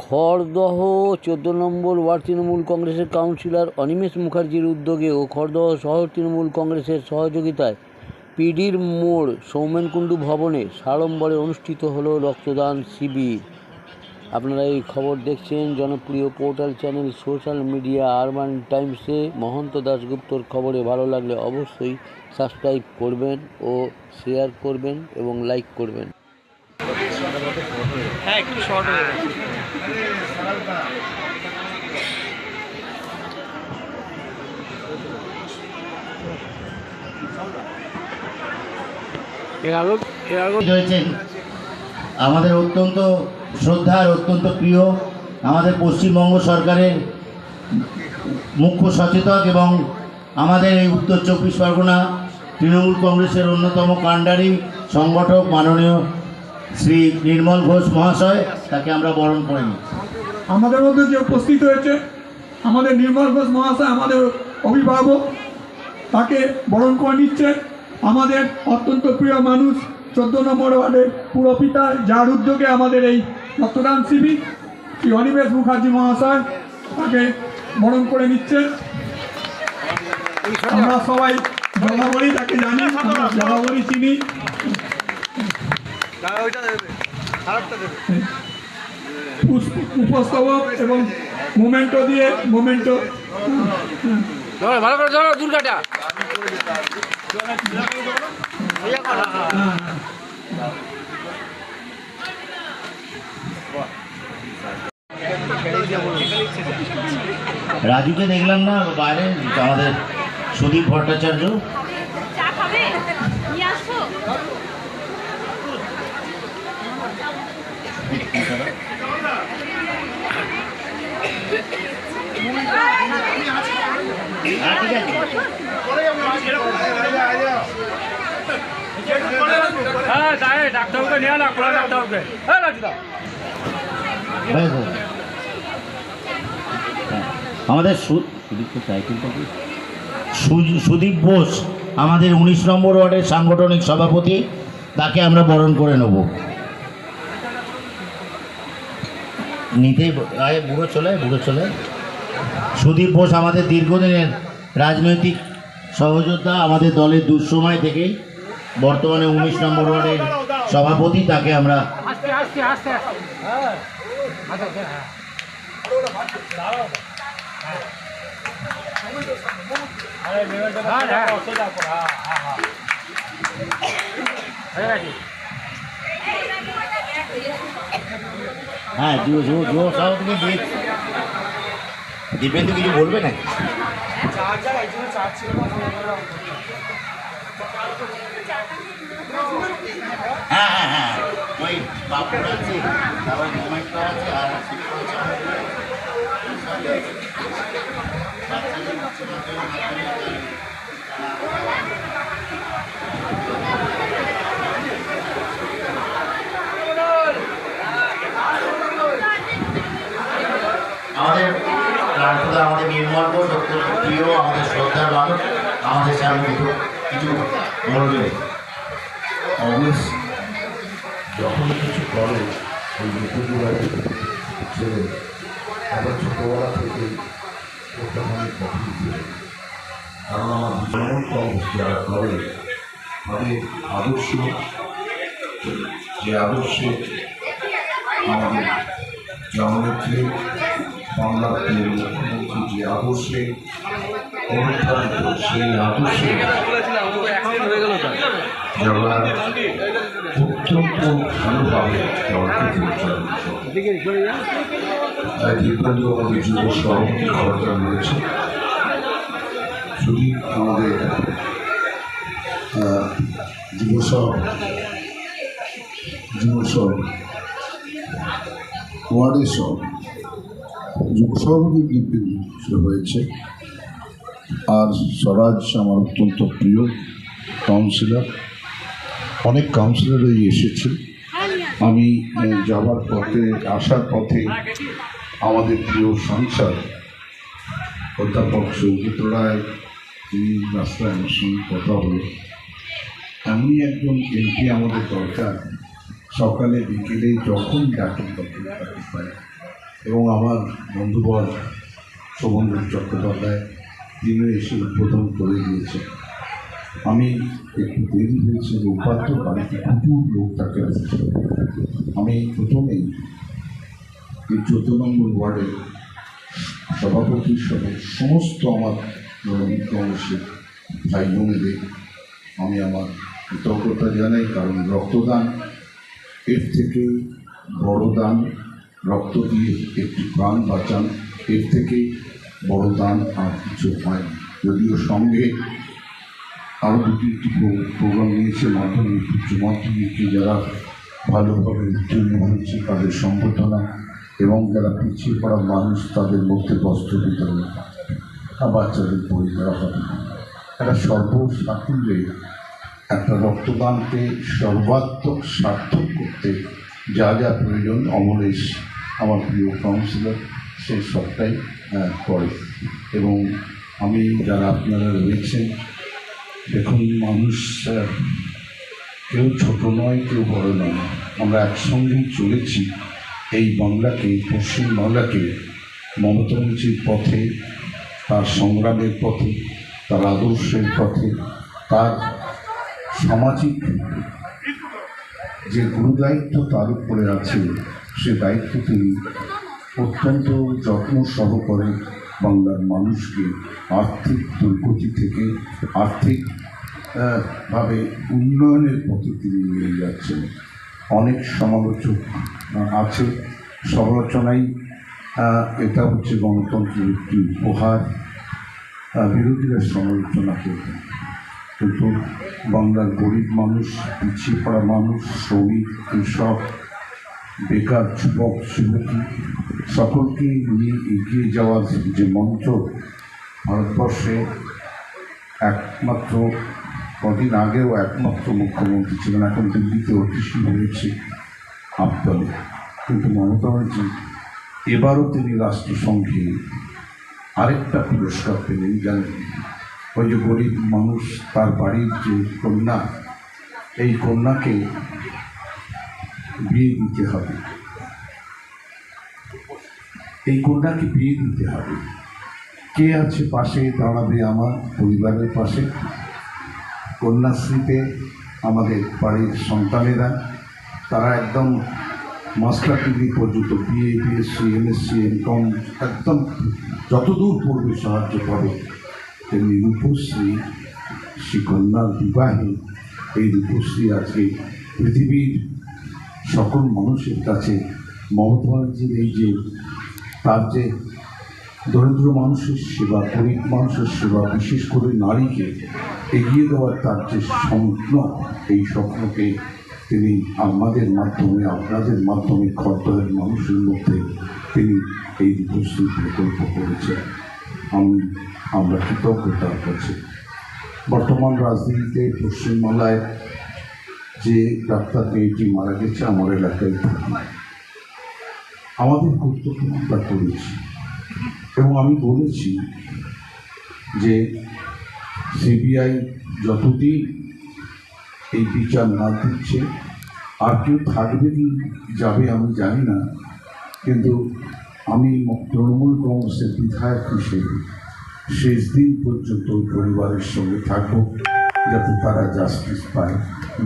খড়দহ চোদ্দ নম্বর ওয়ার্ড তৃণমূল কংগ্রেসের কাউন্সিলর অনিমেষ মুখার্জির উদ্যোগে ও খড়দহ শহর তৃণমূল কংগ্রেসের সহযোগিতায় পিডির মোড় সৌমেনকুণ্ডু ভবনে সাড়ম্বরে অনুষ্ঠিত হলো রক্তদান শিবির। আপনারা এই খবর দেখছেন জনপ্রিয় portal channel social media urban টাইমসে। Mohanta দাশগুপ্তর খবরে ভালো লাগলে অবশ্যই সাবস্ক্রাইব করবেন ও শেয়ার করবেন এবং লাইক করবেন। হ্যাঁ একটু শর্ট হয়ে গেছে আমাদের অত্যন্ত শ্রদ্ধার অত্যন্ত প্রিয় আমাদের পশ্চিমবঙ্গ সরকারের মুখ্য সচেতক এবং আমাদের এই উত্তর চব্বিশ পরগনা তৃণমূল কংগ্রেসের অন্যতম কাণ্ডারি সংগঠক মাননীয় শ্রী নির্মল ঘোষ মহাশয়, তাকে আমরা বরণ করে নিই। আমাদের মধ্যে যে উপস্থিত হয়েছে, আমাদের নির্মল ঘোষ মহাশয়, আমাদের অভিভাবক, তাকে বরণ করে নিচ্ছে। আমাদের অত্যন্ত প্রিয় মানুষ, চোদ্দ নম্বর ওয়ার্ডের পুরপিতা, যার উদ্যোগে আমাদের এই রক্তদান শিবির শ্রী অনিমেষ মুখার্জি মহাশয়, তাকে বরণ করে নিচ্ছে। আমরা সবাই জলাবলি তাকে জানি জলাবলি চিনি। উপস্থাপক এবং মোমেন্টো দিয়ে মোমেন্টো। ভালো করে ধরো দুর্গাটা। রাজুকে দেখলাম না বাইরে আমাদের সুদীপ ভট্টাচার্য। আমাদের সুদীপ বোস আমাদের উনিশ নম্বর ওয়ার্ডের সাংগঠনিক সভাপতি তাকে আমরা বরণ করে নেব। নিতেই আয় বুড়ো চলে বুড়ো চলে। সুদীপ বোস আমাদের দীর্ঘদিনের রাজনৈতিক সহযোদ্ধা, আমাদের দলের দুঃসময় থেকেই। বর্তমানে উনিশ নম্বর ওয়ার্ডের সভাপতি, তাকে আমরা আস্তে আস্তে হ্যাঁ আচ্ছা হ্যাঁ হ্যাঁ হ্যাঁ হ্যাঁ হ্যাঁ জো জো জো সব তুমি দিয়ে দিবেন তো কিছু বলবে নাকি? হ্যাঁ হ্যাঁ হ্যাঁ রামপুদা আমাদের বোস অত্যন্ত প্রিয়, আমাদের শ্রদ্ধার মানুষ আমাদের সামনে কিছু কিছু বলবে অবশ্যই যখন কিছু করে ওই মৃত্যুগুলাকে ছেড়ে আবার ছোটোবেলা থেকে ওটা ছিল কারণ আমার যেমন কংগ্রেস যারা করে, তাদের আদর্শ, যে আদর্শে আমাদের জননেত্রী প্রিয় মুখ্যমন্ত্রী যে আদর্শে অনুপ্রাণিত সেই আদর্শে যারা অত্যন্ত ভালোভাবে দিব্যাঙ্গ আমাদের যুব সভাপতি ওয়ার্ডের সব যুব সভাপতি হয়েছে। আর স্বরাজ আমার অত্যন্ত প্রিয় কাউন্সিলর অনেক কাউন্সিলরই এসেছে আমি যাবার পথে, আসার পথে আমাদের প্রিয় সংসার অধ্যাপক সৌমিত্র রায়, তিনি রাস্তায় আমার সঙ্গে কথা হলো এমনই একজন এমপি আমাদের দরকার। সকালে বিকেলে যখন ডাকেন তখন পাই এবং আমার বন্ধুবর শোভনদেব চট্টোপাধ্যায় তিনি এসে উদ্বোধন করে দিয়েছেন। আমি একটু দেরি হয়েছে উপাত্য বাড়িতে প্রচুর লোক থাকে। আমি প্রথমেই এই চোদ্দ নম্বর ওয়ার্ডের সভাপতির সহ সমস্ত আমার কংগ্রেসের ভাই বোনেদের আমি আমার কৃতজ্ঞতা জানাই, কারণ রক্তদান এর থেকে বড় দান রক্ত দিয়ে একটি প্রাণ বাঁচান, এর থেকে বড় দান আর কিছু হয় যদিও সঙ্গে আরও দুটি একটি প্রোগ্রাম নিয়েছে মাধ্যমিক উচ্চ মাধ্যমিকে যারা ভালোভাবে উত্তীর্ণ হয়েছে তাদের সম্বর্ধনা এবং যারা পিছিয়ে পড়া মানুষ তাদের মধ্যে বস্ত্র বিতরণ বাচ্চাদের বই দেওয়া হবে। একটা সর্বসাকুল্যে একটা রক্তদানকে সর্বাত্মক সার্থক করতে যা যা প্রয়োজন অমরেশ আমার প্রিয় কাউন্সিলর সে সবটাই করে। এবং আমি যারা আপনারা রয়েছেন, দেখুন মানুষ কেউ ছোট নয়, কেউ বড় নয়। আমরা একসঙ্গেই চলেছি এই বাংলাকে, পশ্চিম বাংলাকে, মমতা ব্যানার্জির পথে, তার সংগ্রামের পথে, তার আদর্শের পথে, তার সামাজিক যে গুরু দায়িত্ব তার উপরে আছে, সে দায়িত্ব তিনি অত্যন্ত যত্ন সহকারে বাংলার মানুষকে আর্থিক দুর্গতি থেকে আর্থিক ভাবে উন্নয়নের পথে তিনি নিয়ে যাচ্ছেন। অনেক সমালোচক আছে, সমালোচনাই এটা হচ্ছে গণতন্ত্রের একটি উপহার। বিরোধীরা সমালোচনা করবেন কিন্তু বাংলার গরিব মানুষ, পিছিয়ে পড়া মানুষ, শ্রমিক, কৃষক, বেকার যুবক, যুবতী সকলকে নিয়ে এগিয়ে যাওয়ার যে মন্ত্র ভারতবর্ষে একমাত্র, কদিন আগেও একমাত্র মুখ্যমন্ত্রী ছিলেন, এখন দিল্লিতে অতিশী হয়েছে আবদলে। কিন্তু মমতা ব্যানার্জি, এবারও তিনি রাষ্ট্রসংঘে আরেকটা পুরস্কার পেলেন, জানেন? ওই যে গরিব মানুষ তার বাড়ির যে কন্যা, এই কন্যাকে বিয়ে দিতে হবে। এই কন্যাকে বিয়ে দিতে হবে। কে আছে পাশে? দাঁড়াবে আমার পরিবারের পাশে। কন্যাশ্রীতে আমাদের বাড়ির সন্তানেরা, তারা একদম মাস্টার ডিগ্রি পর্যন্ত B A B Sc M Sc M com একদম যতদূর পড়বে সাহায্য পাবে। তেমনি রূপশ্রী শ্রী কন্যার বিবাহে এই রূপশ্রী আজকে পৃথিবীর সকল মানুষের কাছে মমতা ব্যানার্জির এই যে তার যে দরিদ্র মানুষের সেবা গরিব মানুষের সেবা বিশেষ করে নারীকে এগিয়ে দেওয়ার তার যে স্বপ্ন এই স্বপ্নকে তিনি আমাদের মাধ্যমে আপনাদের মাধ্যমে খর্দহের মানুষের মধ্যে তিনি এই রূপশ্রী প্রকল্প করেছেন আমি, আমরা কৃতজ্ঞতার কাছে বর্তমান রাজনীতিতে পশ্চিমবাংলায় যে ডাক্তার মেয়েটি মারা গেছে, আমার এলাকায় আমাদের কর্তব্য আমরা করেছি এবং আমি বলেছি যে সিবিআই যতদিন এই বিচার না দিচ্ছে, আর কেউ থাকবে কি যাবে আমি জানি না, কিন্তু আমি তৃণমূল কংগ্রেসের বিধায়ক হিসেবে শেষ দিন পর্যন্ত পরিবারের সঙ্গে থাকব, যাতে তারা জাস্টিস পায়,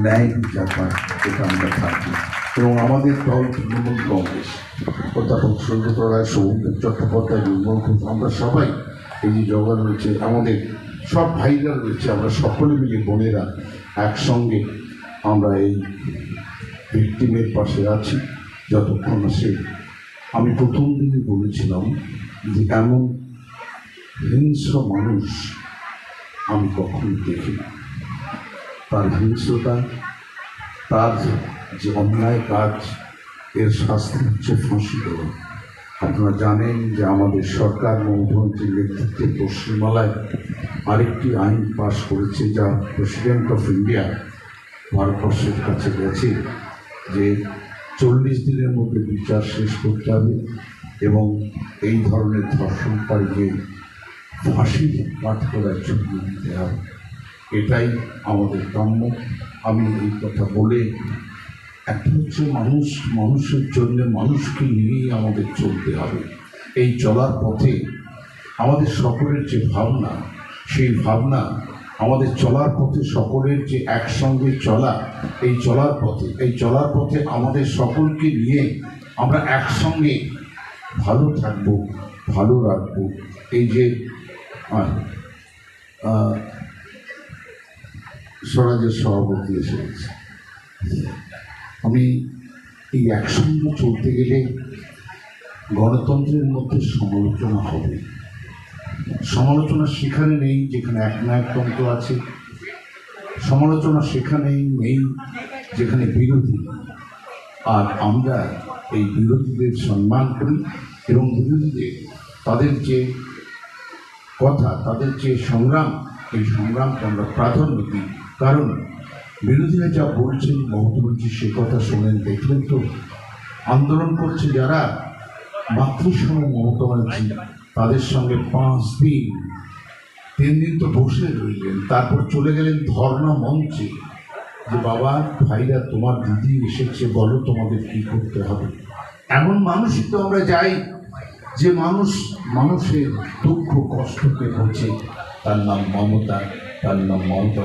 ন্যায় বিচার পায়, এটা আমরা থাকব। এবং আমাদের দল তৃণমূল কংগ্রেস অধ্যাপক সৌগত রায়, সৌমেন চট্টোপাধ্যায় নির্মল আমরা সবাই এই যে জগা রয়েছে, আমাদের সব ভাইরা রয়েছে, আমরা সকলে মিলে বোনেরা একসঙ্গে আমরা এই ভিক্টিমের পাশে আছি, যতক্ষণ সে আমি প্রথম দিনে বলেছিলাম যে এমন হিংস্র মানুষ আমি কখনো দেখিনি। তার হিংস্রতা, তার যে অন্যায় কাজ, এর শাস্তি হচ্ছে ফাঁসি দেওয়া। আপনারা জানেন যে আমাদের সরকার মমতামন্ত্রীর নেতৃত্বে পশ্চিমবাংলায় আরেকটি আইন পাশ করেছে যা প্রেসিডেন্ট অফ ইন্ডিয়া ভারতবর্ষের কাছে গেছে যে চল্লিশ দিনের মধ্যে বিচার শেষ করতে হবে এবং এই ধরনের ধর্ষণকারীকে ফাঁসির কাঠ করার জন্য দিতে হবে। এটাই আমাদের কাম্য। আমি এই কথা বলে একটা হচ্ছে মানুষ, মানুষের জন্য মানুষকে নিয়েই আমাদের চলতে হবে। এই চলার পথে আমাদের সকলের যে ভাবনা, সেই ভাবনা আমাদের চলার পথে সকলের যে একসঙ্গে চলা এই চলার পথে, এই চলার পথে আমাদের সকলকে নিয়ে আমরা একসঙ্গে ভালো থাকব, ভালো রাখব। এই যে স্বরাজের সভাপতি এসে গেছে। আমি এই একসঙ্গে চলতে গেলে গণতন্ত্রের মধ্যে সমালোচনা হবে। সমালোচনা সেখানে নেই যেখানে একনায়কতন্ত্র আছে। সমালোচনা সেখানেই নেই যেখানে বিরোধী। আর আমরা এই বিরোধীদের সম্মান করি এবং বিরোধীদের তাদের যে কথা, তাদের যে সংগ্রাম, এই সংগ্রামকে আমরা প্রাধান্য দিই। কারণ বিরোধীরা যা বলছেন মমতাবঞ্চি সে কথা শোনেন, দেখলেন তো। আন্দোলন করছে যারা মাতৃসম মমতা ব্যানার্জি, তাদের সঙ্গে পাঁচ দিন তিন দিন তো বসে রইলেন, তারপর চলে গেলেন ধর্ণা মঞ্চে। যে বাবা, ভাইরা, তোমার দিদি এসেছে, বলো তোমাদের কি করতে হবে। এমন মানুষই তো আমরা যাই, যে মানুষ, মানুষের দুঃখ, কষ্টকে বোঝে। তার নাম মমতা, তার নাম মমতা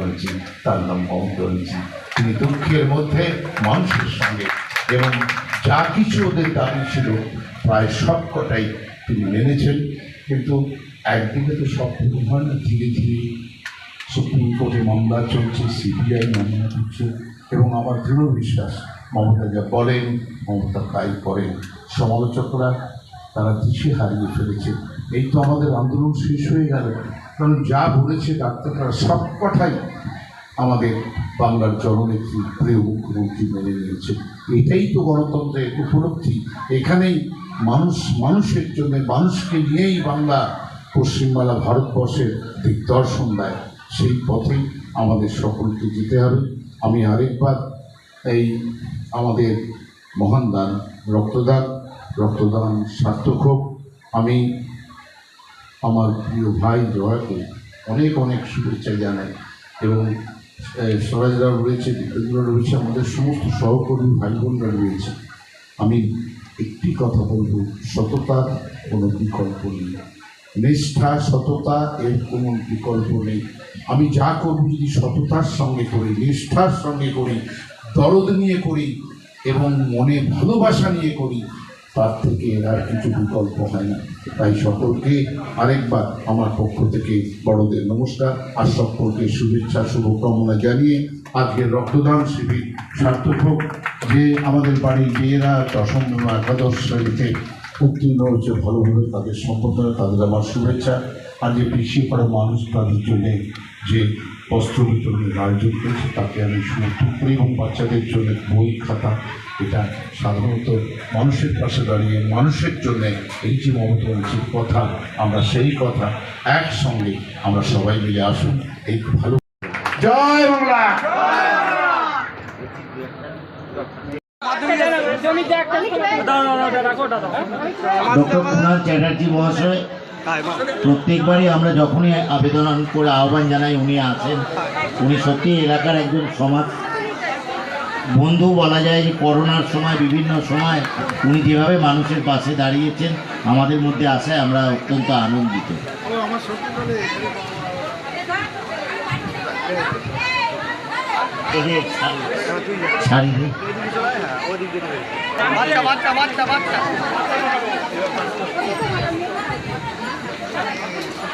তার নাম মমতা তিনি দুঃখের মধ্যে মানুষের সঙ্গে, এবং যা কিছু ওদের দাবি ছিল, প্রায় সব কটাই তিনি মেনেছেন। কিন্তু একদিকে তো সব কিছু হয় না, ধীরে ধীরে সুপ্রিম কোর্টে মামলা চলছে সিবিআই মামলা করছে এবং আমার দৃঢ় বিশ্বাস, মমতা যা বলেন, মমতা তাই করেন। সমালোচকরা তারা দিশে হারিয়ে ফেলেছে। এই তো আমাদের আন্দোলন শেষ হয়ে গেল। কারণ যা বলেছে ডাক্তাররা সব কথাই আমাদের বাংলার জননেত্রী, প্রিয় মুখ্যমন্ত্রী মেনে নিয়েছে। এটাই তো গণতন্ত্রের উপলব্ধি। এখানেই মানুষ, মানুষের জন্য, মানুষকে নিয়েই বাংলা পশ্চিমবাংলা ভারতবর্ষের দিগদর্শন দেয়। সেই পথেই আমাদের সকলকে যেতে হবে। আমি আরেকবার এই আমাদের মহান দান, রক্তদান রক্তদান সার্থক হোক। আমি আমার প্রিয় ভাই জয়াকে অনেক অনেক শুভেচ্ছা জানাই এবং স্বরাজরাও রয়েছে, দীপেন্দ্র রয়েছে, আমাদের সমস্ত সহকর্মী ভাই বোনরা রয়েছে। আমি একটি কথা বলব, সততার কোনো বিকল্প নেই। নিষ্ঠা, সততা, এর কোনো বিকল্প নেই। আমি যা করব যদি সততার সঙ্গে করি, নিষ্ঠার সঙ্গে করি, দরদ নিয়ে করি, এবং মনে ভালোবাসা নিয়ে করি, তার থেকে এর আর কিছু বিকল্প হয় না। তাই সকলকে আরেকবার আমার পক্ষ থেকে বড়দের নমস্কার, আর সকলকে শুভেচ্ছা, শুভকামনা জানিয়ে আজকের রক্তদান শিবির সার্থক যে আমাদের বাড়ির মেয়েরা দশম একাদশ শ্রেণীতে উত্তীর্ণ হচ্ছে ভালোভাবে তাদের সম্বর্ধনা, তাদের আমার শুভেচ্ছা। আর যে পিছিয়ে পড়া মানুষ তাদের জন্যে যে বস্ত্র বিতরণের আয়োজন করেছে, তাকে আমি সমর্থন করি এবং বাচ্চাদের জন্য বই, খাতা, এটা সাধারণত মানুষের পাশে দাঁড়িয়ে, মানুষের জন্য এই যে মমতা কথা, আমরা সেই কথা একসঙ্গে আমরা সবাই মিলে আসুন, এই ভালো। জয় বাংলা! মহাশয়, প্রত্যেকবারই আমরা যখনই আবেদন করে আহ্বান জানাই, উনি আসেন উনি সত্যি এলাকার একজন সমাজ বন্ধু বলা যায় যে করোনার সময়, বিভিন্ন সময় উনি যেভাবে মানুষের পাশে দাঁড়িয়েছেন, আমাদের মধ্যে আসায় আমরা অত্যন্ত আনন্দিত। যে শা-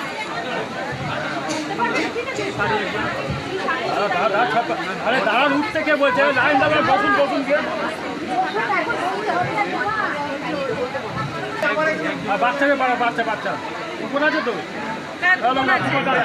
শাড়ি দিই। আরে দাঁড়ান উঠতে কে বলছে লাইন দাঁড়া বসুন বসুন কে বাচ্চাকে বাচ্চা বাচ্চা উপর আছে তো দাঁড়ান, দাঁড়ান, দাঁড়ান।